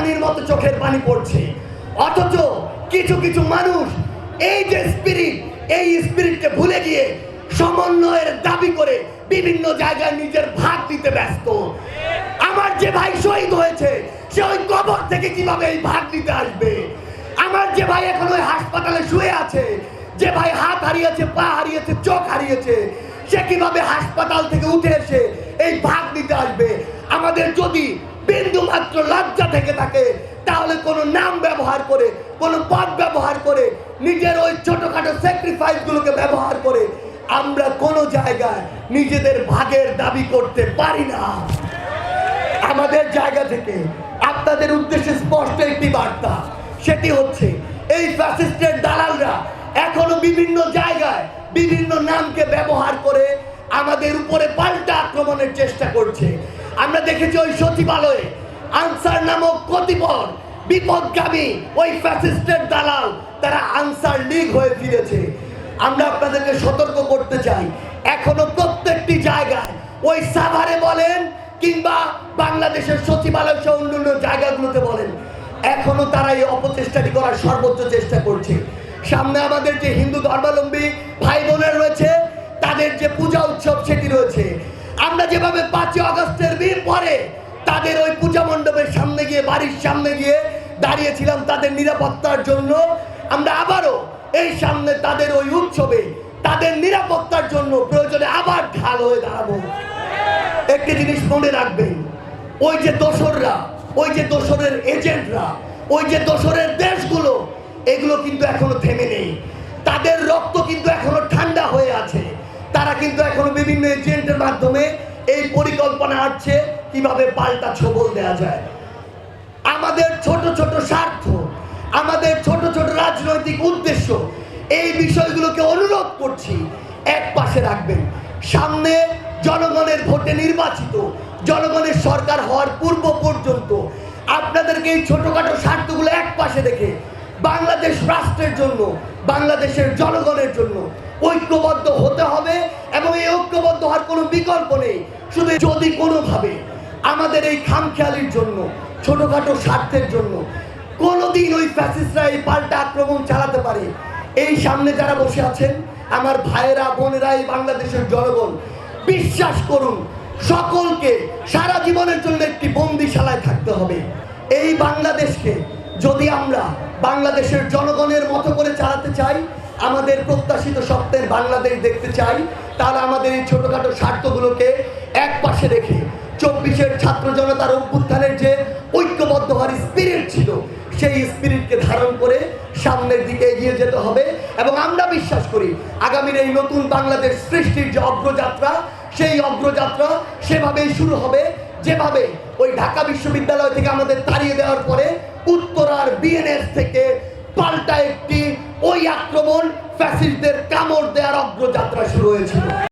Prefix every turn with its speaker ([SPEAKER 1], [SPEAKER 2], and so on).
[SPEAKER 1] পানির মতো চোখের পানি পড়ছে। অথচ কিছু কিছু মানুষ এই যে স্পিরিট এই স্পিরিটকে ভুলে গিয়ে সমন্বয়ের দাবি করে বিভিন্ন জায়গায় নিজের ভাগ দিতে ব্যস্ত। আমার যে ভাই শহীদ হয়েছে, সে ওই কবর থেকে কীভাবে এই ভাগ দিতে আসবে? আমার যে ভাই এখন ওই হাসপাতালে শুয়ে আছে, যে ভাই হাত হারিয়েছে, পা হারিয়েছে, চোখ হারিয়েছে, সে কীভাবে হাসপাতাল থেকে উঠে এসে এই ভাগ নাম ব্যবহার করে, কোনো পদ ব্যবহার করে, নিজের ওই ছোটোখাটো স্যাক্রিফাইস গুলোকে ব্যবহার করে, আমরা কোনো জায়গায় নিজেদের ভাগের দাবি করতে পারি না। আমাদের জায়গা থেকে আপনাদের উদ্দেশ্যে স্পষ্ট একটি বার্তা, সেটি হচ্ছে, এই ফ্যাসিস্টের দালালরা এখনও বিভিন্ন জায়গায় বিভিন্ন নামকে ব্যবহার করে আমাদের উপরে পাল্টা আক্রমণের চেষ্টা করছে। আমরা দেখেছি ওই সচিবালয়ে আনসার নামক কতিপর বিপদগামী ওই ফ্যাসিস্টের দালাল, তারা আনসার লীগ হয়ে ফিরেছে। আমরা আপনাদেরকে সতর্ক করতে চাই। এখনও প্রত্যেকটি জায়গায় ওই সাভারে বলেন কিংবা বাংলাদেশের সচিবালয় সহ অন্যান্য জায়গাগুলোতে বলেন, এখনও তারা এই অপচেষ্টাটি করার সর্বোচ্চ চেষ্টা করছে। সামনে আমাদের যে হিন্দু ধর্মাবলম্বী ভাই বোনের রয়েছে, তাদের যে পূজা উৎসব সেটি রয়েছে। আমরা যেভাবে পাঁচই অগস্টের দিন পরে তাদের ওই পূজা মণ্ডপের সামনে গিয়ে, বাড়ির সামনে গিয়ে দাঁড়িয়েছিলাম তাদের নিরাপত্তার জন্য। আমরা আবারও এই সামনে তাদের ওই উৎসবে তাদের নিরাপত্তার জন্য প্রয়োজনে আবার ঢাল হয়ে দাঁড়াবো। একটি জিনিস মনে রাখবেন, ওই যে দোসররা, ওই যে দোসরের এজেন্টরা, ওই যে দোসরের দেশগুলো, এগুলো কিন্তু এখনও থেমে নেই। তাদের রক্ত কিন্তু এখনও ঠান্ডা হয়ে আছে। তারা কিন্তু এখনও বিভিন্ন এজেন্টের মাধ্যমে এই পরিকল্পনা আসছে কীভাবে পাল্টা ছবল দেওয়া যায়। আমাদের ছোট ছোট স্বার্থ, আমাদের ছোট ছোট রাজনৈতিক উদ্দেশ্য, এই বিষয়গুলোকে অনুরোধ করছি, এক পাশে রাখবেন। সামনে জনগণের ভোটে নির্বাচিত, জনগণের সরকার হওয়ার পূর্ব পর্যন্ত আপনাদেরকে এই ছোটোখাটো স্বার্থগুলো এক পাশে রেখে বাংলাদেশ রাষ্ট্রের জন্য, বাংলাদেশের জনগণের জন্য ঐক্যবদ্ধ হতে হবে এবং এই ঐক্যবদ্ধ হওয়ার কোনো বিকল্প নেই। শুধু যদি কোনোভাবে আমাদের এই খামখেয়ালির জন্য ছোটখাটো স্বার্থের জন্য। কোনোদিন ওই ফ্যাসিস্টরা এই পাল্টা আক্রমণ চালাতে পারে। এই সামনে যারা বসে আছেন, আমার ভাইয়েরা, বোনেরা এই বাংলাদেশের জনগণ, বিশ্বাস করুন, সকলকে সারা জীবনের জন্য একটি বন্দিশালায় থাকতে হবে। এই বাংলাদেশকে যদি আমরা বাংলাদেশের জনগণের মতো করে চালাতে চাই, আমাদের প্রত্যাশিত স্বপ্নের বাংলাদেশ দেখতে চাই, তাহলে আমাদের এই ছোটোখাটো স্বার্থগুলোকে এক পাশে রেখে চব্বিশের ছাত্র জনতার অভ্যুত্থানের স্পিরিটকে ধারণ করে সামনের দিকে এগিয়ে যেতে হবে। এবং আমরা বিশ্বাস করি, আগামীর এই নতুন বাংলাদেশ সৃষ্টির যে অগ্রযাত্রা, সেই অগ্রযাত্রা সেভাবেই শুরু হবে। যেভাবে ওই ঢাকা বিশ্ববিদ্যালয় থেকে আমাদের তাড়িয়ে দেওয়ার পরে উত্তরার বিএনএস থেকে পাল্টা একটি ওই আক্রমণ ফ্যাসিস্টদের কামড় দেওয়ার অগ্রযাত্রা শুরু হয়েছিল।